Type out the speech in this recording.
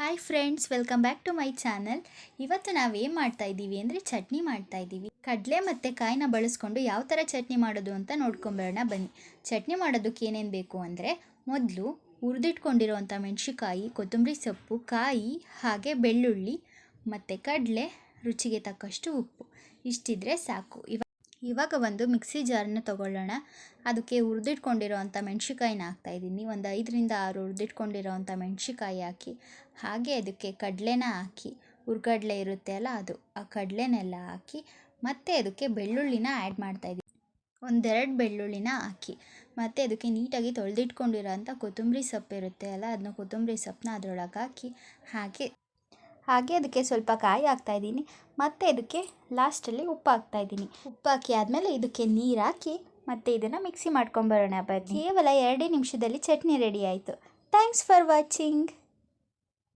Hi friends welcome back to my channel ಇವತ್ತು ನಾವೇನು ಮಾಡ್ತಾ ಇದ್ದೀವಿ ಅಂದರೆ ಚಟ್ನಿ ಮಾಡ್ತಾ ಇದ್ದೀವಿ. ಕಡಲೆ ಮತ್ತು ಕಾಯಿನ ಬಳಸ್ಕೊಂಡು ಯಾವ ಥರ ಚಟ್ನಿ ಮಾಡೋದು ಅಂತ ನೋಡ್ಕೊಂಬರೋಣ ಬನ್ನಿ. ಚಟ್ನಿ ಮಾಡೋದಕ್ಕೆ ಏನೇನು ಬೇಕು ಅಂದರೆ ಮೊದಲು ಹುರಿದಿಟ್ಕೊಂಡಿರುವಂಥ ಮೆಣಸಿಕಾಯಿ ಕೊತ್ತಂಬರಿ ಸೊಪ್ಪು, ಕಾಯಿ, ಹಾಗೆ ಬೆಳ್ಳುಳ್ಳಿ ಮತ್ತು ಕಡಲೆ, ರುಚಿಗೆ ತಕ್ಕಷ್ಟು ಉಪ್ಪು. ಇಷ್ಟಿದ್ರೆ ಸಾಕು. ಇವ ಇವಾಗ ಒಂದು ಮಿಕ್ಸಿ ಜಾರನ್ನ ತಗೊಳ್ಳೋಣ. ಅದಕ್ಕೆ ಹುರಿದಿಟ್ಕೊಂಡಿರೋವಂಥ ಮೆಣಸಿಕಾಯಿನ ಹಾಕ್ತಾ ಇದ್ದೀನಿ. ಒಂದು ಐದರಿಂದ ಆರು ಹುರಿದಿಟ್ಕೊಂಡಿರೋವಂಥ ಮೆಣಸಿಕಾಯಿ ಹಾಕಿ, ಹಾಗೆ ಅದಕ್ಕೆ ಕಡಲೆನ ಹಾಕಿ. ಹುರ್ಗಡ್ಲೆ ಇರುತ್ತೆ ಅಲ್ಲ ಅದು, ಆ ಕಡಲೆನೆಲ್ಲ ಹಾಕಿ, ಮತ್ತೆ ಅದಕ್ಕೆ ಬೆಳ್ಳುಳ್ಳಿನ ಆ್ಯಡ್ ಮಾಡ್ತಾಯಿದ್ದೀನಿ ಒಂದೆರಡು ಬೆಳ್ಳುಳ್ಳಿನ ಹಾಕಿ, ಮತ್ತು ಅದಕ್ಕೆ ನೀಟಾಗಿ ತೊಳೆದಿಟ್ಕೊಂಡಿರೋ ಅಂಥ ಕೊತ್ತಂಬರಿ ಸೊಪ್ಪು ಇರುತ್ತೆ ಅಲ್ಲ, ಅದನ್ನ ಕೊತ್ತಂಬರಿ ಸೊಪ್ಪನ್ನ ಅದರೊಳಗೆ ಹಾಕಿ, ಹಾಗೆ ಹಾಗೆ ಅದಕ್ಕೆ ಸ್ವಲ್ಪ ಕಾಯಿ ಹಾಕ್ತಾ ಇದ್ದೀನಿ. ಮತ್ತು ಇದಕ್ಕೆ ಲಾಸ್ಟಲ್ಲಿ ಉಪ್ಪು ಹಾಕ್ತಾ ಇದ್ದೀನಿ. ಉಪ್ಪು ಹಾಕಿ ಆದಮೇಲೆ ಇದಕ್ಕೆ ನೀರು ಹಾಕಿ ಮತ್ತು ಇದನ್ನು ಮಿಕ್ಸಿ ಮಾಡ್ಕೊಂಬರೋಣ ಬನ್ನಿ. ಕೇವಲ ಎರಡೇ ನಿಮಿಷದಲ್ಲಿ ಚಟ್ನಿ ರೆಡಿ ಆಯಿತು. Thanks for watching